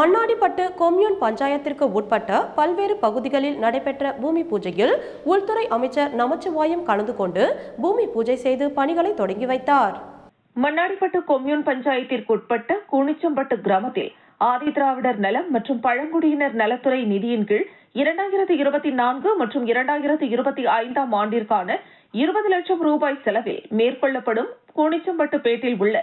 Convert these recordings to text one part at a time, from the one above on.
Mannadipattu commune பஞ்சாயத்திற்கு உட்பட்ட பல்வேறு பகுதிகளில் நடைபெற்ற பூமி பூஜையில் உள்துறை அமைச்சர் நமச்சிவாயம் கலந்து கொண்டு பூமி பூஜை செய்து பணிகளை தொடங்கி வைத்தார். மண்ணாடிப்பட்டு கொம்யூன் பஞ்சாயத்திற்குட்பட்ட கூனிச்சம்பட்டு கிராமத்தில் ஆதிதிராவிடர் நலம் மற்றும் பழங்குடியினர் நலத்துறை நிதியின் கீழ் இரண்டாயிரத்தி இருபத்தி நான்கு மற்றும் இரண்டாயிரத்தி இருபத்தி ஐந்தாம் ஆண்டிற்கான இருபது லட்சம் ரூபாய் செலவில் மேற்கொள்ளப்படும் கூனிச்சம்பட்டு பேட்டில் உள்ள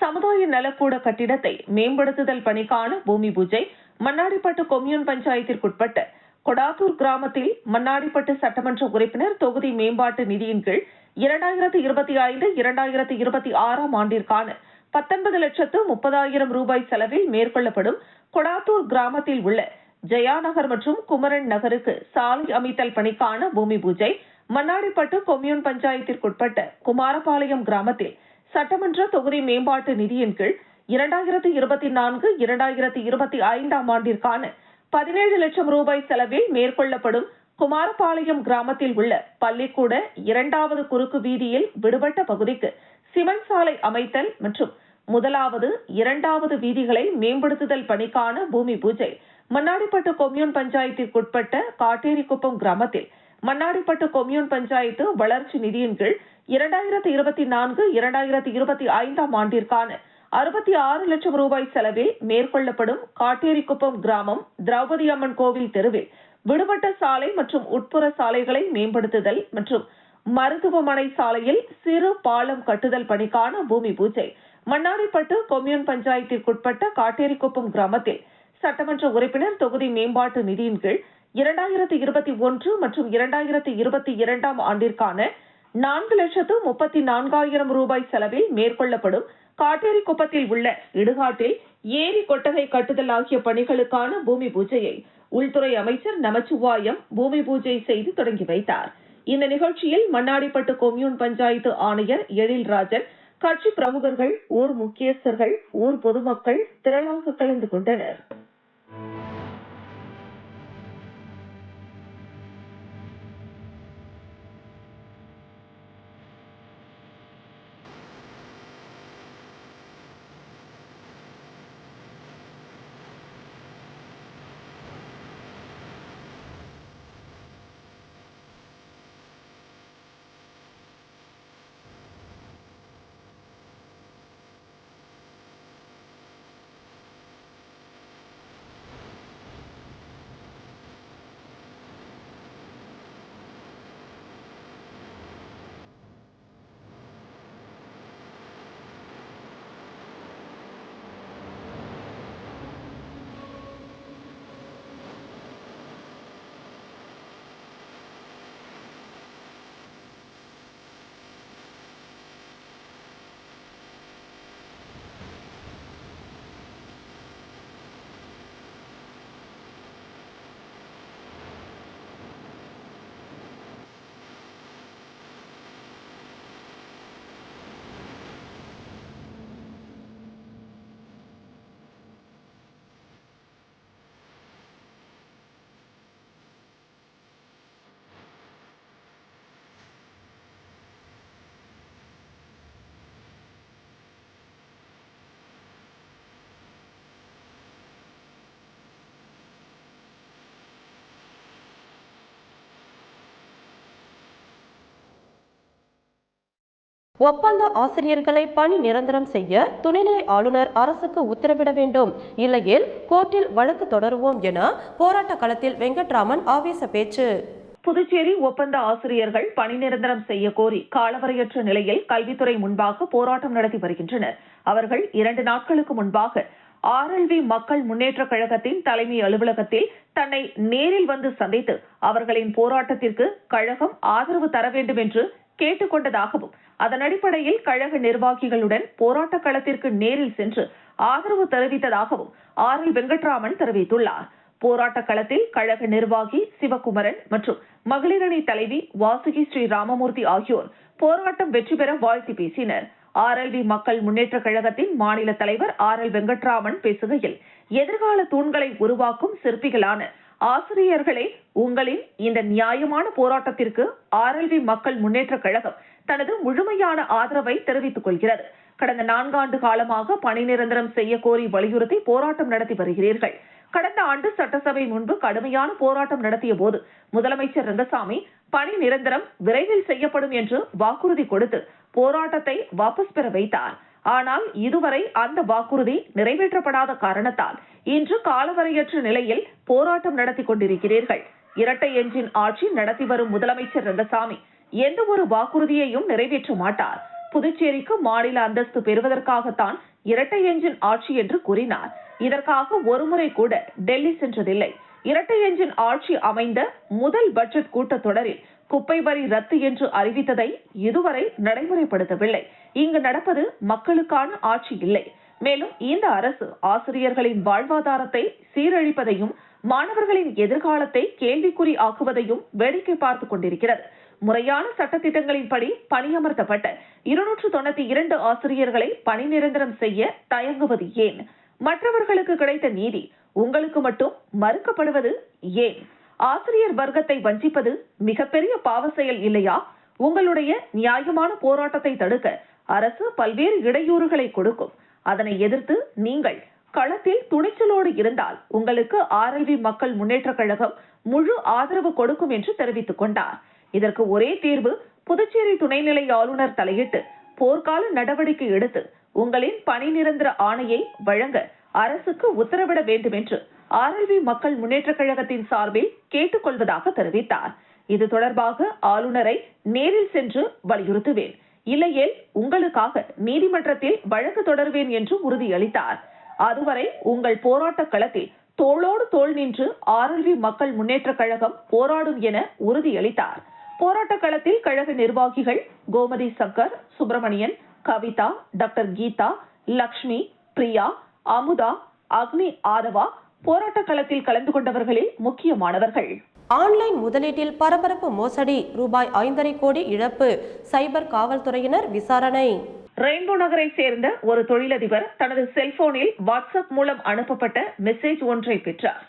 சமுதாய நலக்கூட கட்டிடத்தை மேம்படுத்துதல் பணிக்கான பூமி பூஜை மண்ணாடிப்பட்டு கொம்யூன் பஞ்சாயத்திற்குட்பட்ட கொடாத்தூர் கிராமத்தில் மண்ணாடிப்பட்டு சட்டமன்ற உறுப்பினர் தொகுதி மேம்பாட்டு நிதியின் கீழ் இரண்டாயிரத்தி இருபத்தி ஐந்து இரண்டாயிரத்தி இருபத்தி ஆறாம் ஆண்டிற்கான பத்தொன்பது லட்சத்து முப்பதாயிரம் ரூபாய் செலவில் மேற்கொள்ளப்படும் கொடாத்தூர் கிராமத்தில் உள்ள ஜெயா நகர் மற்றும் குமரன் நகருக்கு சாலை அமைத்தல் பணிக்கான பூமி பூஜை மண்ணாடிப்பட்டு கொம்யூன் பஞ்சாயத்திற்குட்பட்ட குமாரபாளையம் கிராமத்தில் சட்டமன்ற தொகுதி மேம்பாட்டு நிதியின் கீழ் இரண்டாயிரத்தி இருபத்தி நான்கு இரண்டாயிரத்தி இருபத்தி ஐந்தாம் ஆண்டிற்கான பதினேழு லட்சம் ரூபாய் செலவில் மேற்கொள்ளப்படும் குமாரபாளையம் கிராமத்தில் உள்ள பள்ளிக்கூட இரண்டாவது குறுக்கு வீதியில் விடுபட்ட பகுதிக்கு சிமெண்ட் சாலை அமைத்தல் மற்றும் முதலாவது இரண்டாவது வீதிகளை மேம்படுத்துதல் பணிக்கான பூமி பூஜை மண்ணாடிப்பட்டு கொம்யூன் பஞ்சாயத்திற்குட்பட்ட காட்டேரிக்குப்பம் கிராமத்தில் மண்ணாடிப்பட்டு கொம்யூன் பஞ்சாயத்து வளர்ச்சி நிதியின் கீழ் இரண்டாயிரத்தி இருபத்தி நான்கு இரண்டாயிரத்தி இருபத்தி ஐந்தாம் ஆண்டிற்கான அறுபத்தி ஆறு லட்சம் ரூபாய் செலவில் மேற்கொள்ளப்படும் காட்டேரிக்குப்பம் கிராமம் திரௌபதி அம்மன் கோவில் தெருவில் விடுபட்ட சாலை மற்றும் உட்புற சாலைகளை மேம்படுத்துதல் மற்றும் மருத்துவமனை சாலையில் சிறு பாலம் கட்டுதல் பணிக்கான பூமி பூஜை. மண்ணாடிப்பட்டு கொம்யூன் பஞ்சாயத்திற்குட்பட்ட காட்டேரிக்குப்பம் கிராமத்தில் சட்டமன்ற உறுப்பினர் தொகுதி மேம்பாட்டு நிதியின் கீழ் இரண்டாயிரத்தி இருபத்தி ஒன்று மற்றும் இரண்டாயிரத்தி இருபத்தி இரண்டாம் ஆண்டிற்கான நான்கு லட்சத்து முப்பத்தி நான்காயிரம் ரூபாய் செலவில் மேற்கொள்ளப்படும் காட்டேரி குப்பத்தில் உள்ள இடுகாட்டில் ஏரி கொட்டகை கட்டுதல் ஆகிய பணிகளுக்கான பூமி பூஜையை உள்துறை அமைச்சர் நமச்சிவாயம் பூமி பூஜை செய்து தொடங்கி வைத்தார். இந்த நிகழ்ச்சியில் மண்ணாடிப்பட்டு கொம்யூன் பஞ்சாயத்து ஆணையர் எழில்ராஜன் கட்சி பிரமுகர்கள் ஊர் முக்கியஸ்தர்கள் ஊர் பொதுமக்கள் திரளாக கலந்து கொண்டனர். ஒப்பந்த ஆசிரியர்களை பணி நிரந்தரம் செய்ய துணைநிலை ஆளுநர் அரசுக்கு உத்தரவிட வேண்டும். இல்லையில் கோர்ட்டில் வழக்கு தொடருவோம் என போராட்ட களத்தில் வெங்கட்ராமன் ஆவேச பேச்சு. புதுச்சேரி ஒப்பந்த ஆசிரியர்கள் பணி நிரந்தரம் செய்ய கோரி காலவரையற்ற நிலையில் கல்வித்துறை முன்பாக போராட்டம் நடத்தி வருகின்றனர். அவர்கள் இரண்டு நாட்களுக்கு முன்பாக ஆர்எல்வி மக்கள் முன்னேற்றக் கழகத்தின் தலைமை அலுவலகத்தில் தன்னை நேரில் வந்து சந்தித்து அவர்களின் போராட்டத்திற்கு கழகம் ஆதரவு தர வேண்டும் என்று கேட்டுக்கொண்டதாகவும் அதன் அடிப்படையில் கழக நிர்வாகிகளுடன் போராட்ட களத்திற்கு நேரில் சென்று ஆதரவு தெரிவித்ததாகவும் ஆர் எல் வெங்கட்ராமன் தெரிவித்துள்ளார். போராட்ட களத்தில் கழக நிர்வாகி சிவகுமரன் மற்றும் மகளிரணி தலைவி வாசுகி ஸ்ரீ ராமமூர்த்தி ஆகியோர் போராட்டம் வெற்றி பெற வாழ்த்து பேசினர். ஆர்எல்வி மக்கள் முன்னேற்ற கழகத்தின் மாநில தலைவர் ஆர் எல் வெங்கட்ராமன் பேசுகையில் எதிர்கால தூண்களை உருவாக்கும் சிற்பிகளான ஆசிரியர்களே உங்களின் இந்த நியாயமான போராட்டத்திற்கு ஆர்எல்வி மக்கள் முன்னேற்ற கழகம் தனது முழுமையான ஆதரவை தெரிவித்துக் கொள்கிறது. கடந்த நான்காண்டு காலமாக பணி நிரந்தரம் செய்ய கோரி வலியுறுத்தி போராட்டம் நடத்தி வருகிறீர்கள். கடந்த ஆண்டு சட்டசபை முன்பு கடுமையான போராட்டம் நடத்திய போது முதலமைச்சர் ரங்கசாமி பணி நிரந்தரம் விரைவில் செய்யப்படும் என்று வாக்குறுதி கொடுத்து போராட்டத்தை வாபஸ் பெற வைத்தார். ஆனால் இதுவரை அந்த வாக்குறுதி நிறைவேற்றப்படாத காரணத்தால் இன்று காலவரையற்ற நிலையில் போராட்டம் நடத்தி கொண்டிருக்கிறீர்கள். இரட்டை எஞ்சின் ஆட்சி நடத்தி வரும் முதலமைச்சர் ரங்கசாமி எந்த ஒரு வாக்குறுதியையும் நிறைவேற்ற மாட்டார் புதுச்சேரிக்கு மாநில அந்தஸ்து பெறுவதற்காகத்தான் இரட்டை எஞ்சின் ஆட்சி என்று கூறினார். இதற்காக ஒருமுறை கூட டெல்லி சென்றதில்லை. இரட்டை எஞ்சின் ஆட்சி அமைந்த முதல் பட்ஜெட் கூட்டத்தொடரில் குப்பை வரி ரத்து என்று அறிவித்ததை இதுவரை நடைமுறைப்படுத்தவில்லை. இங்கு நடப்பது மக்களுக்கான ஆட்சி இல்லை. மேலும் இந்த அரசு ஆசிரியர்களின் வாழ்வாதாரத்தை சீரழிப்பதையும் மாணவர்களின் எதிர்காலத்தை கேள்விக்குறி ஆக்குவதையும் வேடிக்கை பார்த்துக் கொண்டிருக்கிறது. முறையான சட்டத்திட்டங்களின்படி பணியமர்த்தப்பட்ட இருநூற்று தொண்ணூத்தி இரண்டு ஆசிரியர்களை பணி நிரந்தரம் செய்ய தயங்குவது ஏன்? மற்றவர்களுக்கு கிடைத்த நீதி உங்களுக்கு மட்டும் மறுக்கப்படுவது ஏன்? ஆசிரியர் வர்க்கத்தை வஞ்சிப்பது மிகப்பெரிய பாவ செயல் இல்லையா? உங்களுடைய நியாயமான போராட்டத்தை தடுக்க அரசு பல்வேறு இடையூறுகளை கொடுக்கும். அதனை எதிர்த்து நீங்கள் களத்தில் துணிச்சலோடு இருந்தால் உங்களுக்கு ஆர்எல்வி மக்கள் முன்னேற்ற கழகம் முழு ஆதரவு கொடுக்கும் என்று தெரிவித்துக் கொண்டார். இதற்கு ஒரே தீர்வு புதுச்சேரி துணைநிலை ஆளுநர் தலையிட்டு போர்க்கால நடவடிக்கை எடுத்து உங்களின் பணி நிரந்தர ஆணையை வழங்க அரசுக்கு உத்தரவிட வேண்டும் என்று ஆர்எல்வி மக்கள் முன்னேற்ற கழகத்தின் சார்பில் கேட்டுக் கொள்வதாக தெரிவித்தார். இது தொடர்பாக ஆளுநரை நேரில் சென்று வலியுறுத்துவேன். இல்லையேல் உங்களுக்காக நீதிமன்றத்தில் வழக்கு தொடர்வேன் என்று உறுதியளித்தார். அதுவரை உங்கள் போராட்ட களத்தில் தோளோடு தோள் நின்று ஆர்எல்வி மக்கள் முன்னேற்ற கழகம் போராடும் என உறுதியளித்தார். போராட்ட களத்தில் கழக நிர்வாகிகள் கோமதி சங்கர் சுப்பிரமணியன் கவிதா டாக்டர் கீதா லக்ஷ்மி பிரியா அமுதா அக்னி ஆதவா போராட்ட களத்தில் கலந்து கொண்டவர்களில் முக்கியமானவர்கள். ஆன்லைன் முதலீட்டில் பரபரப்பு மோசடி ரூபாய் ஐந்தரை கோடி இழப்பு சைபர் காவல்துறையினர் விசாரணை. ரெயின்போ நகரை சேர்ந்த ஒரு தொழிலதிபர் தனது செல்போனில் வாட்ஸ்அப் மூலம் அனுப்பப்பட்ட மெசேஜ் ஒன்றை பெற்றார்.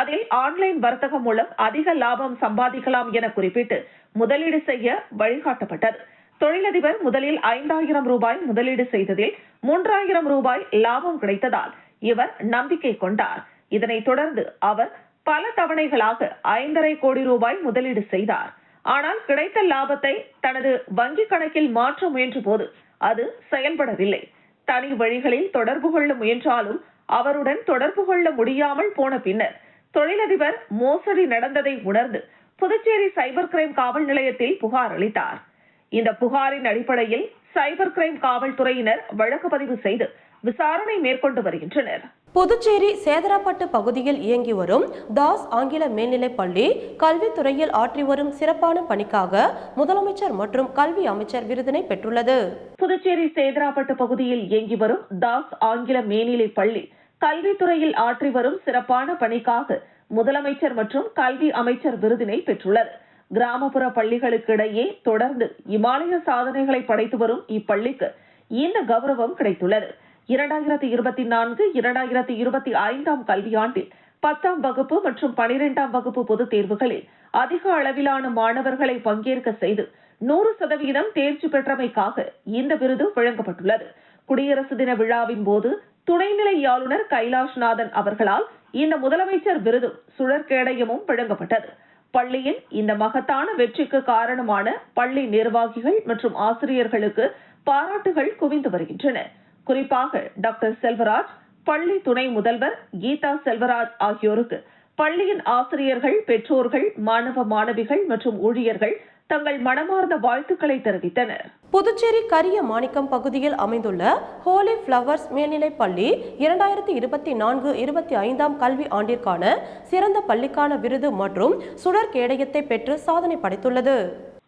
அதில் ஆன்லைன் வர்த்தகம் மூலம் அதிக லாபம் சம்பாதிக்கலாம் என குறிப்பிட்டு முதலீடு செய்ய வழிகாட்டப்பட்டது. தொழிலதிபர் முதலில் ஐந்தாயிரம் ரூபாய் முதலீடு செய்ததில் மூன்றாயிரம் ரூபாய் லாபம் கிடைத்ததால் இவர் நம்பிக்கை கொண்டார். இதனைத் தொடர்ந்து அவர் பல தவணைகளாக ஐந்தரை கோடி ரூபாய் முதலீடு செய்தார். ஆனால் கிடைத்த லாபத்தை தனது வங்கி கணக்கில் மாற்ற முயன்ற போது அது செயல்படவில்லை. தனி வழிகளில் தொடர்பு கொள்ள முயன்றாலும் அவருடன் தொடர்பு கொள்ள முடியாமல் போன பின்னர் தொழிலதிபர் மோசடி நடந்ததை உணர்ந்து புதுச்சேரி சைபர் கிரைம் காவல் நிலையத்தில் புகார் அளித்தார். இந்த புகாரின் அடிப்படையில் சைபர் கிரைம் காவல்துறையினர் வழக்கு பதிவு செய்து விசாரணை மேற்கொண்டு வருகின்றனர். புதுச்சேரி சேதராப்பட்டு பகுதியில் இயங்கி வரும் தாஸ் ஆங்கில மேல்நிலைப் பள்ளி கல்வித்துறையில் ஆற்றி வரும் சிறப்பான பணிக்காக முதலமைச்சர் மற்றும் கல்வி அமைச்சர் விருதினை பெற்றுள்ளது. புதுச்சேரி சேதராப்பட்டு பகுதியில் இயங்கி வரும் தாஸ் ஆங்கில மேல்நிலை பள்ளி கல்வித்துறையில் ஆற்றி வரும் சிறப்பான பணிக்காக முதலமைச்சர் மற்றும் கல்வி அமைச்சர் விருதினை பெற்றுள்ளது. கிராமப்புற பள்ளிகளுக்கு இடையே தொடர்ந்து இமாலய சாதனைகளை படைத்து வரும் இப்பள்ளிக்கு இந்த கௌரவம் கிடைத்துள்ளது. இரண்டாயிரத்தி இருபத்தி நான்கு இரண்டாயிரத்தி இருபத்தி ஐந்தாம் கல்வியாண்டில் பத்தாம் வகுப்பு மற்றும் பனிரெண்டாம் வகுப்பு பொதுத் தேர்வுகளில் அதிக அளவிலான மாணவர்களை பங்கேற்க செய்து நூறு சதவீதம் தேர்ச்சி பெற்றமைக்காக இந்த விருது வழங்கப்பட்டுள்ளது. குடியரசு தின விழாவின் போது துணைநிலை ஆளுநர் கைலாஷ்நாதன் அவர்களால் இந்த முதலமைச்சர் விருதும் சுழற்கேடயமும் வழங்கப்பட்டது பள்ளியின் இந்த மகத்தான வெற்றிக்கு காரணமான பள்ளி நிர்வாகிகள் மற்றும் ஆசிரியர்களுக்கு பாராட்டுகள் குவிந்து வருகின்றன. குறிப்பாக டாக்டர் செல்வராஜ் பள்ளி துணை முதல்வர் கீதா செல்வராஜ் ஆகியோருக்கு பள்ளியின் ஆசிரியர்கள் பெற்றோர்கள் மாணவ மாணவிகள் மற்றும் ஊழியர்கள் தங்கள் மனமார்ந்த வாழ்த்துக்களை தெரிவித்தனர். புதுச்சேரி கரிய மாணிக்கம் பகுதியில் அமைந்துள்ள ஹோலி ஃப்ளவர்ஸ் மேல்நிலைப் பள்ளி இரண்டாயிரத்தி இருபத்தி நான்கு இருபத்தி ஐந்தாம் கல்வி ஆண்டிற்கான சிறந்த பள்ளிக்கான விருது மற்றும் சுடர் கேடயத்தை பெற்று சாதனை படைத்துள்ளது.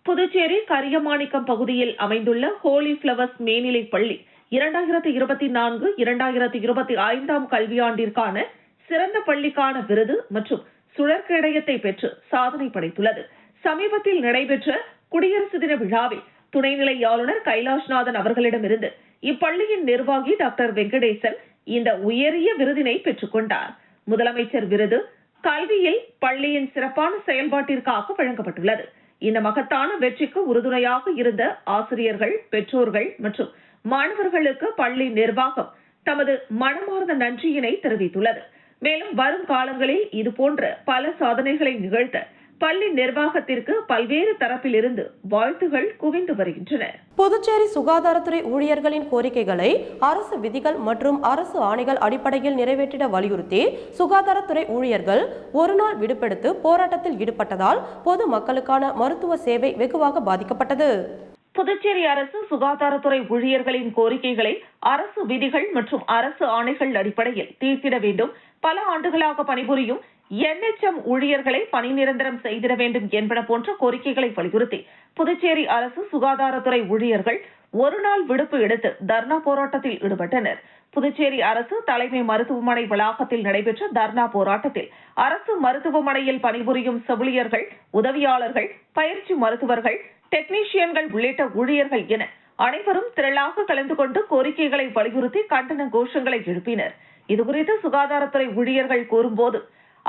புதுச்சேரி கரியமாணிக்கம் பகுதியில் அமைந்துள்ள ஹோலி ஃப்ளவர்ஸ் மேல்நிலைப் பள்ளி இரண்டாயிரத்தி இருபத்தி நான்கு இரண்டாயிரத்தி இருபத்தி ஐந்தாம் கல்வியாண்டிற்கான சிறந்த பள்ளிக்கான விருது மற்றும் சுழற்கேடயத்தை பெற்று சாதனை படைத்துள்ளது. சமீபத்தில் நடைபெற்ற குடியரசு தின விழாவில் துணைநிலை ஆளுநர் கைலாஷ்நாதன் அவர்களிடமிருந்து இப்பள்ளியின் நிர்வாகி டாக்டர் வெங்கடேசன் இந்த உயரிய விருதினை பெற்றுக்கொண்டார் முதலமைச்சர் விருது கல்வியில் பள்ளியின் சிறப்பான செயல்பாட்டிற்காக வழங்கப்பட்டுள்ளது. இந்த மகத்தான வெற்றிக்கு உறுதுணையாக இருந்த ஆசிரியர்கள் பெற்றோர்கள் மற்றும் மாணவர்களுக்கு பள்ளி நிர்வாகம் தமது மனமார்ந்த நன்றியினை தெரிவித்துள்ளது. மேலும் வரும் காலங்களில் இதுபோன்ற பல சாதனைகளை நிகழ்த்த பள்ளி நிர்வாகத்திற்கு பல்வேறு தரப்பிலிருந்து வாழ்த்துகள் குவிந்து வருகின்றன. புதுச்சேரி சுகாதாரத்துறை ஊழியர்களின் கோரிக்கைகளை அரசு விதிகள் மற்றும் அரசு ஆணைகள் அடிப்படையில் நிறைவேற்றிட வலியுறுத்தி சுகாதாரத்துறை ஊழியர்கள் ஒருநாள் விடுப்பெடுத்து போராட்டத்தில் ஈடுபட்டதால் பொது மக்களுக்கான மருத்துவ சேவை வெகுவாக பாதிக்கப்பட்டது. புதுச்சேரி அரசு சுகாதாரத்துறை ஊழியர்களின் கோரிக்கைகளை அரசு விதிகள் மற்றும் அரசு ஆணைகள் அடிப்படையில் தீர்த்திட வேண்டும். பல ஆண்டுகளாக பணிபுரியும் என்எச்எம் ஊழியர்களை பணி நிரந்தரம் செய்திட வேண்டும் என்பன போன்ற கோரிக்கைகளை வலியுறுத்தி புதுச்சேரி அரசு சுகாதாரத்துறை ஊழியர்கள் ஒருநாள் விடுப்பு எடுத்து தர்ணா போராட்டத்தில் ஈடுபட்டனர். புதுச்சேரி அரசு தலைமை மருத்துவமனை வளாகத்தில் நடைபெற்ற தர்ணா போராட்டத்தில் அரசு மருத்துவமனையில் பணிபுரியும் செவிலியர்கள் உதவியாளர்கள் பயிற்சி மருத்துவர்கள் டெக்னீஷியன்கள் உள்ளிட்ட ஊழியர்கள் என அனைவரும் திரளாக கலந்து கொண்டு கோரிக்கைகளை வலியுறுத்தி கண்டன கோஷங்களை எழுப்பினர். இதுகுறித்து சுகாதாரத்துறை ஊழியர்கள் கூறும்போது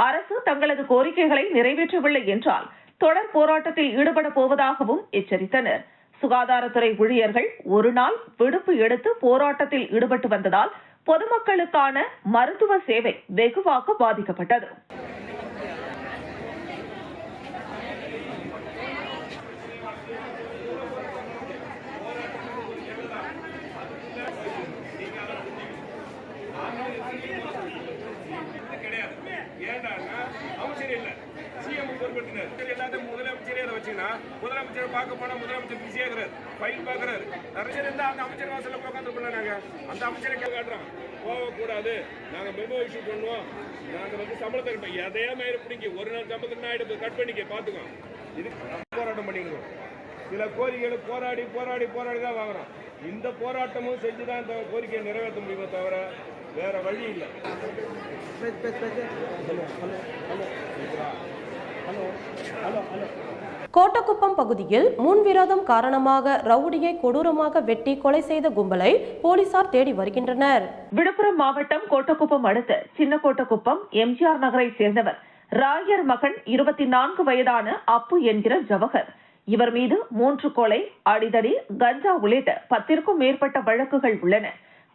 அரசு தங்களது கோரிக்கைகளை நிறைவேற்றவில்லை என்றால் தொடர் போராட்டத்தில் ஈடுபட போவதாகவும் எச்சரித்தனர். சுகாதாரத்துறை ஊழியர்கள் ஒரு நாள் விடுப்பு எடுத்து போராட்டத்தில் ஈடுபட்டு வந்ததால் பொதுமக்களுக்கான மருத்துவ சேவை வெகுவாக பாதிக்கப்பட்டது. கிடையாது ஏன்டான்னா அமைச்சர் இல்ல சிஎம் பொறுப்பெடுத்தினார் சரி, எல்லாத்தையும் முதலமைச்சரே அதை வச்சுன்னா முதலமைச்சர் பார்க்க போனால் முதலமைச்சர் பிஸியா இருக்கிறார் ஃபைல் பாக்குறாரு நிறைய இருந்தா அந்த அமைச்சர் வாசல்ல உட்காந்துருப்போம் நாங்கள் அந்த அமைச்சரை கே- காட்டுறோம். போகக்கூடாது. நாங்கள் மெமோ இஷ்யூ பண்ணுவோம் நாங்கள் வந்து சம்பளத்தை கட்டோம் எதையா மேல பிடிங்க. ஒரு நாள் சம்பளத்துக்கு நான் எடுத்து கட் பண்ணிக்க பாத்துக்கோ. இது போராட்டம் பண்ணிக்கிறோம் சில கோரிக்கைகளை போராடி போராடி போராடி தான் வாங்குறோம். இந்த போராட்டமும் செஞ்சு தான் இந்த கோரிக்கையை நிறைவேற்ற முடியுமே தவிர வேற வழி இல்லை. கோட்டக்குப்பம் பகுதியில் முன்விரோதம் காரணமாக ரவுடியை கொடூரமாக வெட்டி கொலை செய்த கும்பலை போலீசார் தேடி வருகின்றனர். விழுப்புரம் மாவட்டம் கோட்டக்குப்பம் அடுத்த சின்ன கோட்டக்குப்பம் எம்ஜிஆர் நகரை சேர்ந்தவர். ராயர் மகன் இருபத்தி நான்கு வயதான அப்பு என்கிற ஜவஹர். இவர் மீது மூன்று கொலை அடிதடி கஞ்சா உள்ளிட்ட பத்திற்கும் மேற்பட்ட வழக்குகள் உள்ளன.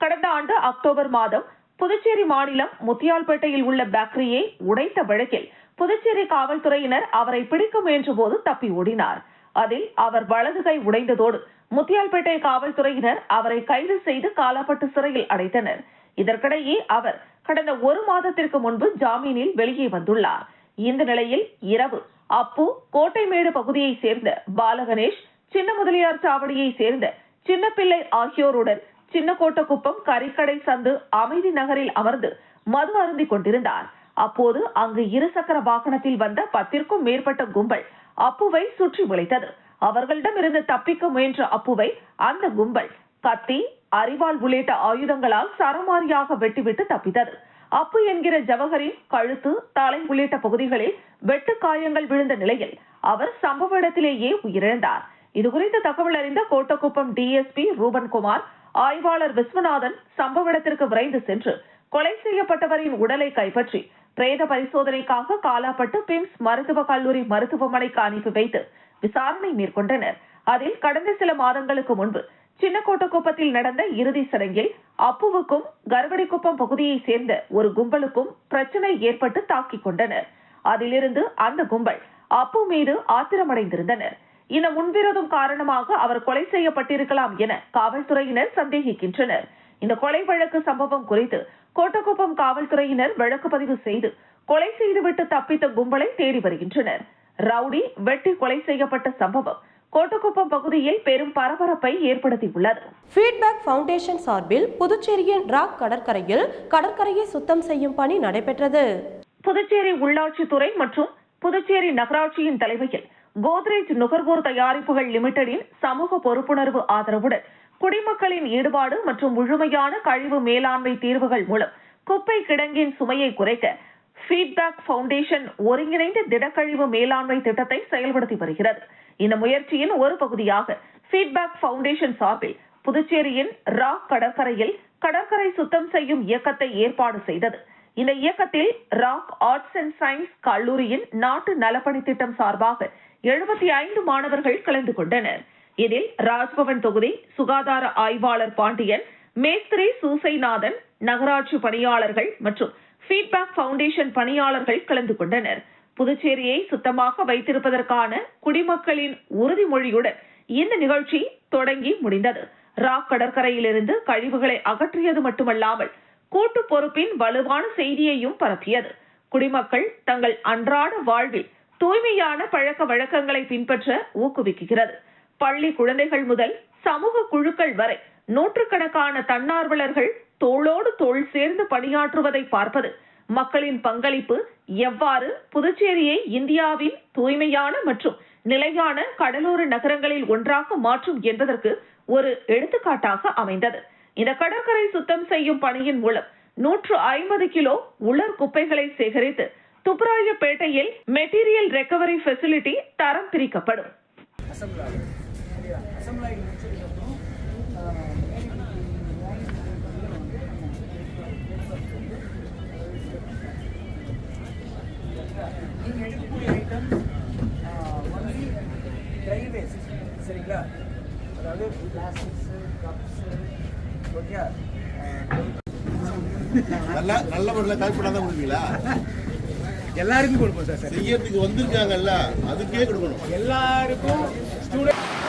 கடந்த ஆண்டு அக்டோபர் மாதம் புதுச்சேரி மாநிலம் முத்தியால்பேட்டையில் உள்ள பேக்கரியை உடைத்த வழக்கில் புதுச்சேரி காவல்துறையினர் அவரை பிடிக்க முயன்றபோது தப்பி ஓடினார். அதில் அவர் வலது கை உடைந்ததோடு முத்தியால்பேட்டை காவல்துறையினர் அவரை கைது செய்து காலாப்பட்டு சிறையில் அடைத்தனர். இதற்கிடையே அவர் கடந்த ஒரு மாதத்திற்கு முன்பு ஜாமீனில் வெளியே வந்துள்ளார். இந்த நிலையில் இரவு அப்பு கோட்டைமேடு பகுதியைச் சேர்ந்த பாலகணேஷ் சின்ன முதலியார் சாவடியைச் சேர்ந்த சின்னப்பிள்ளை ஆகியோருடன் சின்னக்கோட்டக்குப்பம் கறிக்கடை சந்து அமைதி நகரில் அமர்ந்து மது அருந்திக் கொண்டிருந்தார். அப்போது அங்கு இருசக்கர வாகனத்தில் வந்த பத்திற்கும் மேற்பட்ட கும்பல் அப்புவை சுற்றி வளைத்தது அவர்களிடமிருந்து தப்பிக்க முயன்ற அப்புவை அந்த கும்பல் கத்தி அரிவாள் உள்ளிட்ட ஆயுதங்களால் சரமாரியாக வெட்டிவிட்டு தப்பித்தது. அப்பு என்கிற ஜவஹரின் கழுத்து தலை உள்ளிட்ட பகுதிகளில் வெட்டு காயங்கள் விழுந்த நிலையில் அவர் சம்பவ இடத்திலேயே உயிரிழந்தார். இதுகுறித்து தகவல் அறிந்த கோட்டக்குப்பம் டிஎஸ்பி ரூபன்குமார் ஆய்வாளர் விஸ்வநாதன் சம்பவ இடத்திற்கு விரைந்து சென்று கொலை செய்யப்பட்டவரின் உடலை கைப்பற்றி பிரேத பரிசோதனைக்காக காலாப்பட்டு பிம்ஸ் மருத்துவக் கல்லூரி மருத்துவமனைக்கு அனுப்பி வைத்து விசாரணை மேற்கொண்டனர். அதில் கடந்த சில மாதங்களுக்கு முன்பு சின்னக்கோட்டக்குப்பத்தில் நடந்த இறுதி சடங்கில் அப்புவுக்கும் கர்வடிக்குப்பம் பகுதியைச் சேர்ந்த ஒரு கும்பலுக்கும் பிரச்சனை ஏற்பட்டு தாக்கிக் கொண்டனர். அதிலிருந்து அந்த கும்பல் அப்பு மீது ஆத்திரமடைந்திருந்தனர். இந்த முன்விரோதம் காரணமாக அவர் கொலை செய்யப்பட்டிருக்கலாம் என காவல்துறையினர் சந்தேகிக்கின்றனர். இந்த கொலை வழக்கு சம்பவம் குறித்து கோட்டக்குப்பம் காவல்துறையினர் வழக்கு பதிவு செய்து கொலை செய்துவிட்டு தப்பித்த கும்பலை தேடி வருகின்றனர். ரவுடி வெட்டி கொலை செய்யப்பட்ட சம்பவம் கோட்டக்குப்பம் பகுதியில் பெரும் பரபரப்பை ஏற்படுத்தியுள்ளது. ஃபீட்பேக் ஃபவுண்டேஷன் சார்பில் புதுச்சேரியின் ராக் கடற்கரையில் கடற்கரையை சுத்தம் செய்யும் பணி நடைபெற்றது. புதுச்சேரி உள்ளாட்சித்துறை மற்றும் புதுச்சேரி நகராட்சியின் தலைமையில் கோத்ரேஜ் நுகர்வோர் தயாரிப்புகள் லிமிடெடின் சமூக பொறுப்புணர்வு ஆதரவுடன் குடிமக்களின் ஈடுபாடு மற்றும் முழுமையான கழிவு மேலாண்மை தீர்வுகள் மூலம் குப்பை கிடங்கின் சுமையை குறைக்க ஃபீட்பேக் ஃபவுண்டேஷன் ஒருங்கிணைந்த திடக்கழிவு மேலாண்மை திட்டத்தை செயல்படுத்தி வருகிறது. இந்த முயற்சியின் ஒரு பகுதியாக ஃபீட்பேக் ஃபவுண்டேஷன் சார்பில் புதுச்சேரியின் ராக் கடற்கரையில் கடற்கரை சுத்தம் செய்யும் இயக்கத்தை ஏற்பாடு செய்தது. இந்த இயக்கத்தில் ராக் ஆர்ட்ஸ் அண்ட் சயின்ஸ் கல்லூரியின் நாட்டு நலப்பணி திட்டம் சார்பாக எழுபத்தி ஐந்து மாணவர்கள் கலந்து கொண்டனர். இதில் ராஜ்பவன் தொகுதி சுகாதார ஆய்வாளர் பாண்டியன் மேஸ்திரி சூசைநாதன் நகராட்சி பணியாளர்கள் மற்றும் ஃபீட்பேக் பவுண்டேஷன் பணியாளர்கள் கலந்து கொண்டனர். புதுச்சேரியை சுத்தமாக வைத்திருப்பதற்கான குடிமக்களின் உறுதிமொழியுடன் இந்த நிகழ்ச்சி தொடங்கி முடிந்தது. ராக் கடற்கரையிலிருந்து கழிவுகளை அகற்றியது மட்டுமல்லாமல் கூட்டு பொறுப்பின் வலுவான செய்தியையும் பரப்பியது. குடிமக்கள் தங்கள் அன்றாட வாழ்வில் தூய்மையான பழக்க வழக்கங்களை பின்பற்ற ஊக்குவிக்கிறது. பள்ளி குழந்தைகள் முதல் சமூக குழுக்கள் வரை நூற்றுக்கணக்கான தன்னார்வலர்கள் தோளோடு தோள் சேர்ந்து பணியாற்றுவதை பார்ப்பது மக்களின் பங்களிப்பு எவ்வாறு புதுச்சேரியை இந்தியாவின் தூய்மையான மற்றும் நிலையான கடலோர நகரங்களில் ஒன்றாக மாற்றும் என்பதற்கு ஒரு எடுத்துக்காட்டாக அமைந்தது. இந்த கடற்கரை சுத்தம் செய்யும் பணியின் மூலம் நூற்று ஐம்பது கிலோ உலர் குப்பைகளை சேகரித்து துப்புராயப்பேட்டையில் மெட்டீரியல் ரெக்கவரி ஃபெசிலிட்டி தரம் பிரிக்கப்படும். நீங்கள் எடுக்கக்கூடிய ஒன்லி ட்ரை வேஸ்ட் சரிங்களா அதாவது பிளாஸ்டிக்ஸு கப்ஸு ஓகே நல்ல நல்ல முறையில் கரெக்ட் பண்ணாதான் கொடுப்பீங்களா எல்லாருக்கும் கொடுப்போம் சார். செய்யறதுக்கு வந்திருக்காங்கல்ல அதுக்கே கொடுக்கணும். எல்லாருக்கும் ஸ்டூடெண்ட்